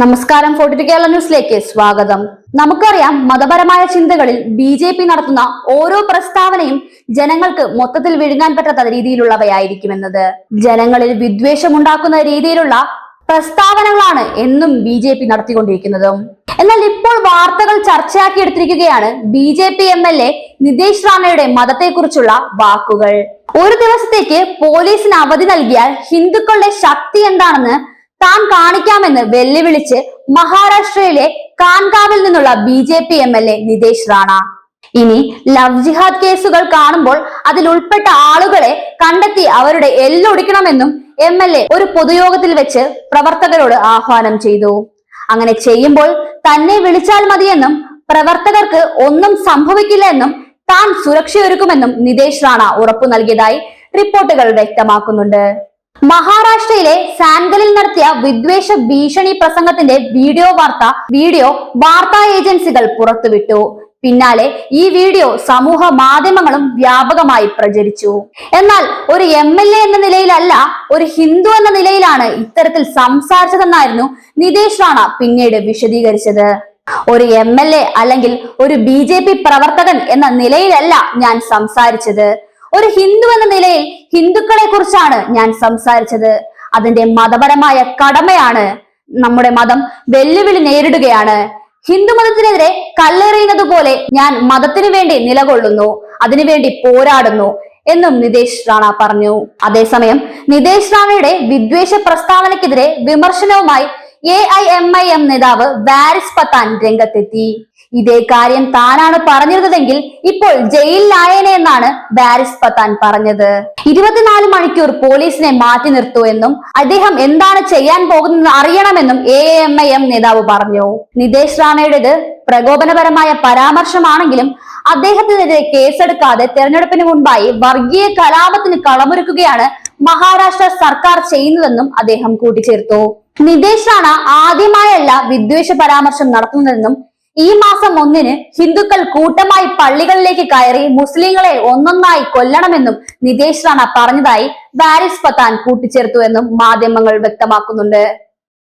നമസ്കാരം ഫോർട്ടി കേരള ന്യൂസിലേക്ക് സ്വാഗതം. നമുക്കറിയാം മതപരമായ ചിന്തകളിൽ ബി ജെ പി നടത്തുന്ന ഓരോ പ്രസ്താവനയും ജനങ്ങൾക്ക് മൊത്തത്തിൽ വിഴുങ്ങാൻ പറ്റാത്ത രീതിയിലുള്ളവയായിരിക്കുമെന്നത്. ജനങ്ങളിൽ വിദ്വേഷമുണ്ടാക്കുന്ന രീതിയിലുള്ള പ്രസ്താവനകളാണ് എന്നും ബി ജെ പി നടത്തിക്കൊണ്ടിരിക്കുന്നതും. എന്നാൽ ഇപ്പോൾ വാർത്തകൾ ചർച്ചയാക്കി എടുത്തിരിക്കുകയാണ് B J P M L A Nitesh റാണയുടെ മതത്തെക്കുറിച്ചുള്ള വാക്കുകൾ. ഒരു ദിവസത്തേക്ക് പോലീസിന് അവധി നൽകിയാൽ ഹിന്ദുക്കളുടെ ശക്തി എന്താണെന്ന് താൻ കാണിക്കാമെന്ന് വെല്ലുവിളിച്ച് മഹാരാഷ്ട്രയിലെ കാൻകാവിൽ നിന്നുള്ള B J P M L A Nitesh Rane. ഇനി ലവ് ജിഹാദ് കേസുകൾ കാണുമ്പോൾ അതിൽ ഉൾപ്പെട്ട ആളുകളെ കണ്ടെത്തി അവരുടെ എല്ലൊടിക്കണമെന്നും എം എൽ എ ഒരു പൊതുയോഗത്തിൽ വെച്ച് പ്രവർത്തകരോട് ആഹ്വാനം ചെയ്തു. അങ്ങനെ ചെയ്യുമ്പോൾ തന്നെ വിളിച്ചാൽ മതിയെന്നും പ്രവർത്തകർക്ക് ഒന്നും സംഭവിക്കില്ല എന്നും താൻ സുരക്ഷയൊരുക്കുമെന്നും നിതേഷ് റാണ ഉറപ്പു നൽകിയതായി റിപ്പോർട്ടുകൾ വ്യക്തമാക്കുന്നുണ്ട്. മഹാരാഷ്ട്രയിലെ സാൻഗലിൽ നടത്തിയ വിദ്വേഷ ഭീഷണി പ്രസംഗത്തിന്റെ വീഡിയോ വാർത്ത വീഡിയോ വാർത്താ ഏജൻസികൾ പുറത്തുവിട്ടു. പിന്നാലെ ഈ വീഡിയോ സമൂഹ മാധ്യമങ്ങളും വ്യാപകമായി പ്രചരിച്ചു. എന്നാൽ ഒരു എം എൽ എ എന്ന നിലയിലല്ല ഒരു ഹിന്ദു എന്ന നിലയിലാണ് ഇത്തരത്തിൽ സംസാരിച്ചതെന്നായിരുന്നു നിതേഷ് റാണ പിന്നീട് വിശദീകരിച്ചത്. ഒരു എം എൽ എ അല്ലെങ്കിൽ ഒരു ബി ജെ പി പ്രവർത്തകൻ എന്ന നിലയിലല്ല ഞാൻ സംസാരിച്ചത്. ഒരു ഹിന്ദു എന്ന നിലയിൽ കുറിച്ചാണ് ഞാൻ സംസാരിച്ചത്. അതിന്റെ മതപരമായ കടമയാണ് നമ്മുടെ മതം വെല്ലുവിളി നേരിടുകയാണ്. ഹിന്ദു മതത്തിനെതിരെ കല്ലെറിയുന്നത് പോലെ ഞാൻ മതത്തിനു വേണ്ടി നിലകൊള്ളുന്നു അതിനുവേണ്ടി പോരാടുന്നു എന്നും നിതേഷ് റാണ പറഞ്ഞു. അതേസമയം നിതേഷ് റാണയുടെ വിദ്വേഷ പ്രസ്താവനയ്ക്കെതിരെ വിമർശനവുമായി A I M I M നേതാവ് വാരിസ് പത്താൻ രംഗത്തെത്തി. ഇതേ കാര്യം താനാണ് പറഞ്ഞിരുന്നതെങ്കിൽ ഇപ്പോൾ ജയിലിലായേനെ എന്നാണ് ബാരിസ് പത്താൻ പറഞ്ഞത്. ഇരുപത്തിനാല് മണിക്കൂർ പോലീസിനെ മാറ്റി നിർത്തൂ എന്നും അദ്ദേഹം എന്താണ് ചെയ്യാൻ പോകുന്നത് അറിയണമെന്നും എ എം ഐ എം നേതാവ് പറഞ്ഞു. നിതേഷ് റാണയുടേത് പ്രകോപനപരമായ പരാമർശമാണെങ്കിലും അദ്ദേഹത്തിനെതിരെ കേസെടുക്കാതെ തെരഞ്ഞെടുപ്പിന് മുൻപായി വർഗീയ കലാപത്തിന് കളമൊരുക്കുകയാണ് മഹാരാഷ്ട്ര സർക്കാർ ചെയ്യുന്നതെന്നും അദ്ദേഹം കൂട്ടിച്ചേർത്തു. നിതേഷ് റാണ ആദ്യമായല്ല വിദ്വേഷ പരാമർശം നടത്തുന്നതെന്നും ഈ മാസം ഒന്നിന് ഹിന്ദുക്കൾ കൂട്ടമായി പള്ളികളിലേക്ക് കയറി മുസ്ലിങ്ങളെ ഒന്നൊന്നായി കൊല്ലണമെന്നും നിതേഷ് റാണ പറഞ്ഞതായി വാരിസ് പത്താൻ കൂട്ടിച്ചേർത്തു എന്നും മാധ്യമങ്ങൾ വ്യക്തമാക്കുന്നുണ്ട്.